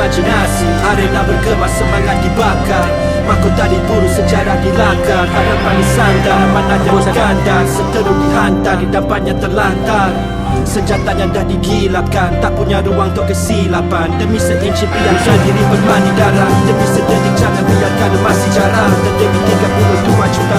imajinasi. Arena bergema semangat dibakar? Mahkota diburu sejarah dilanggar Harapan disandar Mananya berkandar Seteru dihantar Di dampaknya terlantar. Senjatanya dah digilapkan Tak punya ruang untuk kesilapan. Demi seinci biarkan diri berbani darah Demi sedetik jangan biarkan sejarah Dan demi 32 juta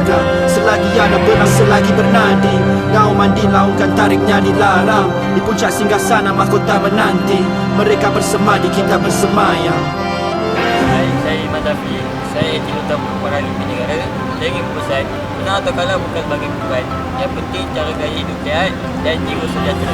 gelanggang Selagi ada benang selagi bernadi. Ngau mandi laungkan tariknya dilarang. Di puncak singgah sana mahkota menanti. Mereka bersemadi kita bersemayam. Hai, saya Iman Dafi. Saya Etin Utama Paralimpik Negara. Saya ingin berpesan Menang atau kalah bukan sebagai beban Yang penting cara gaya hidup sihat Dan jiwa sejahtera